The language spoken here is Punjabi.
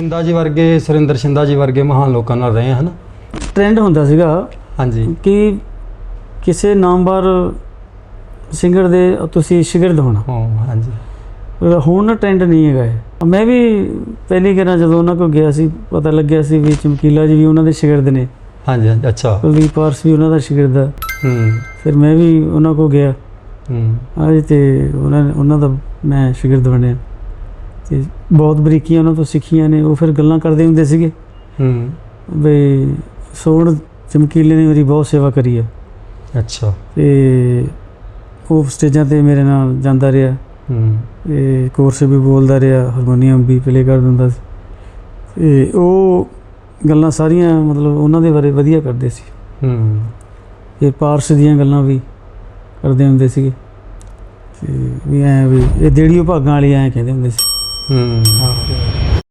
ਸ਼ਿੰਦਾ ਜੀ ਵਰਗੇ ਸੁਰਿੰਦਰ ਸ਼ਿੰਦਾ ਜੀ ਵਰਗੇ ਮਹਾਨ ਲੋਕਾਂ ਨਾਲ ਰਹੇ ਹਨ? ਟ੍ਰੈਂਡ ਹੁੰਦਾ ਸੀਗਾ ਹਾਂਜੀ। ਕਿ ਕਿਸੇ ਨਾਮਵਰ ਸਿੰਗਰ ਦੇ ਤੁਸੀਂ ਸ਼ਾਗਿਰਦ ਹੋਣਾ। ਹਾਂ ਹਾਂਜੀ। ਹੁਣ ਟ੍ਰੈਂਡ ਨਹੀਂ ਹੈਗਾ ਇਹ। ਮੈਂ ਵੀ ਪਹਿਲੀ ਵਾਰ ਜਦੋਂ ਉਹਨਾਂ ਕੋਲ ਗਿਆ ਸੀ ਪਤਾ ਲੱਗਿਆ ਸੀ ਵੀ ਚਮਕੀਲਾ ਜੀ ਵੀ ਉਹਨਾਂ ਦੇ ਸ਼ਾਗਿਰਦ ਨੇ। ਹਾਂਜੀ ਹਾਂਜੀ, ਅੱਛਾ। ਕੁਲਦੀਪ ਪਾਰਸ ਵੀ ਉਹਨਾਂ ਦਾ ਸ਼ਾਗਿਰਦ ਆ। ਹੂੰ। ਫਿਰ ਮੈਂ ਵੀ ਉਹਨਾਂ ਕੋਲ ਗਿਆ। ਹੂੰ। ਅੱਜ ਤੇ ਉਹਨਾਂ ਉਹਨਾਂ ਦਾ ਮੈਂ ਸ਼ਾਗਿਰਦ ਬਣਿਆ। ਤੇ ਬਹੁਤ ਬਰੀਕੀਆਂ ਉਹਨਾਂ ਤੋਂ ਸਿੱਖੀਆਂ ਨੇ ਉਹ ਫਿਰ ਗੱਲਾਂ ਕਰਦੇ ਹੁੰਦੇ ਸੀਗੇ। ਹੂੰ। ਵੀ ਸੋਹਣ ਚਮਕੀਲੇ ਨੇ ਮੇਰੀ ਬਹੁਤ ਸੇਵਾ ਕਰੀ ਆ। ਅੱਛਾ। ਤੇ ਉਹ ਸਟੇਜਾਂ ਤੇ ਮੇਰੇ ਨਾਲ ਜਾਂਦਾ ਰਿਹਾ। ਹੂੰ। ਤੇ ਕੋਰਸ ਵੀ ਬੋਲਦਾ ਰਿਹਾ ਹਾਰਮੋਨੀਅਮ ਵੀ ਪਲੇ ਕਰ ਦਿੰਦਾ ਸੀ। ਤੇ ਉਹ ਗੱਲਾਂ ਸਾਰੀਆਂ ਮਤਲਬ ਉਹਨਾਂ ਦੇ ਬਾਰੇ ਵਧੀਆ ਕਰਦੇ ਸੀ। ਹੂੰ। ਤੇ ਪਾਰਸ ਦੀਆਂ ਗੱਲਾਂ ਵੀ ਕਰਦੇ ਹੁੰਦੇ ਸੀਗੇ। ਤੇ ਵੀ ਐ ਵੀ ਇਹ ਦੇੜੀਓ ਭਾਗਾਂ ਵਾਲੀ ਐ ਕਹਿੰਦੇ ਹੁੰਦੇ ਸੀ। ਹੂੰ ਹਾਂ